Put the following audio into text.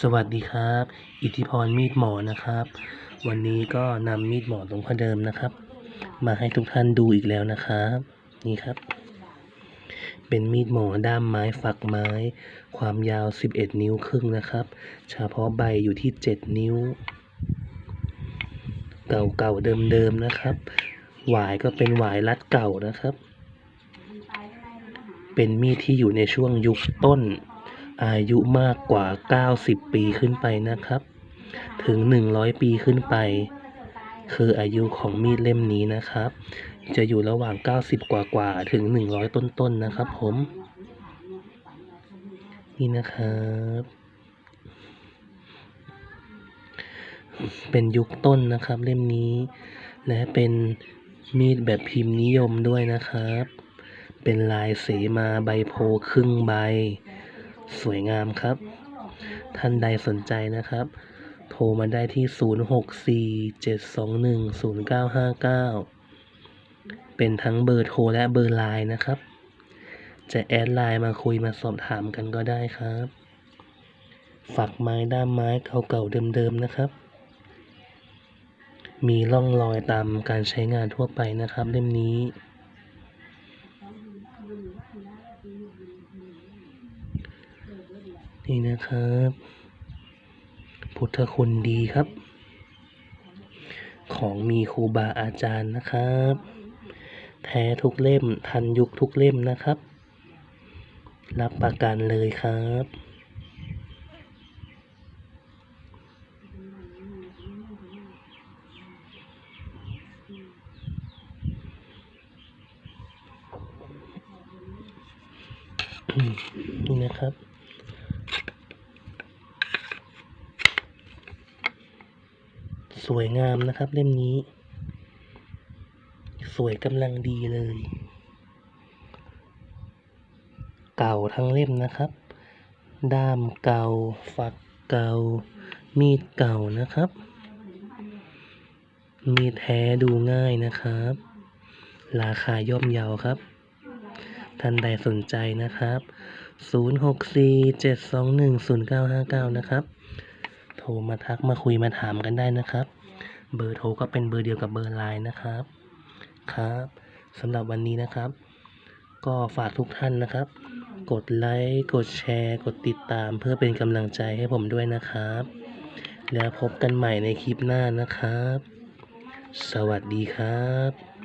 สวัสดีครับ อิทธิพรมีดหมอนะครับ วันนี้ก็นำมีดหมอหลวงพ่อเดิมนะครับ มาให้ทุกท่านดูอีกแล้วนะครับ นี่ครับ เป็นมีดหมอด้ามไม้ฝักไม้ ความยาว 11 นิ้วครึ่งนะครับ เฉพาะใบอยู่ที่ 7 นิ้ว เก่าๆเดิมๆนะครับ หวายก็เป็นหวายรัดเก่านะครับ เป็นมีดที่อยู่ในช่วงยุคต้น อายุมากกว่า 90 ปีขึ้นไปนะครับ ถึง 100 ปีขึ้นไป คืออายุของมีดเล่มนี้นะครับ จะอยู่ระหว่าง 90 กว่ากว่าถึง 100 ต้นๆนะครับผม นี่นะครับ เป็นยุคต้นนะครับเล่มนี้ และเป็นมีดแบบพิมพ์นิยมด้วยนะครับ เป็นลายเสมาใบโพครึ่งใบ สวยงามครับ ท่านใดสนใจนะครับ โทรมาได้ที่ 0647210959 เป็นทั้งเบอร์โทรและเบอร์ไลน์นะครับ จะแอดไลน์มาคุยมาสอบถามกันก็ได้ครับฝักไม้ด้ามไม้เก่าๆเดิมๆนะครับ มีร่องรอยตามการใช้งานทั่วไปนะครับ เล่มนี้ นี่นะครับ พุทธคุณดีครับ ของมีครูบาอาจารย์นะครับ แท้ทุกเล่มทันยุคทุกเล่มนะครับ รับประกันเลยครับนี่นะครับ สวยงามนะครับเล่มนี้ สวยกำลังดีเลย เก่าทั้งเล่มนะครับ ด้ามเก่า ฝักเก่า มีดเก่านะครับ มีดแท้ดูง่ายนะครับ ราคาย่อมเยาครับ ท่านใดสนใจนะครับ 0647210959 นะครับ โทรมาทักมาคุยมาถามกันได้นะครับ เบอร์โทรก็เป็นเบอร์เดียวกับเบอร์ไลน์นะครับครับสำหรับวันนี้นะครับ ก็ฝากทุกท่านนะครับ กดไลค์กดแชร์ กดติดตามเพื่อเป็นกำลังใจให้ผมด้วยนะครับ แล้วพบกันใหม่ในคลิปหน้านะครับ สวัสดีครับ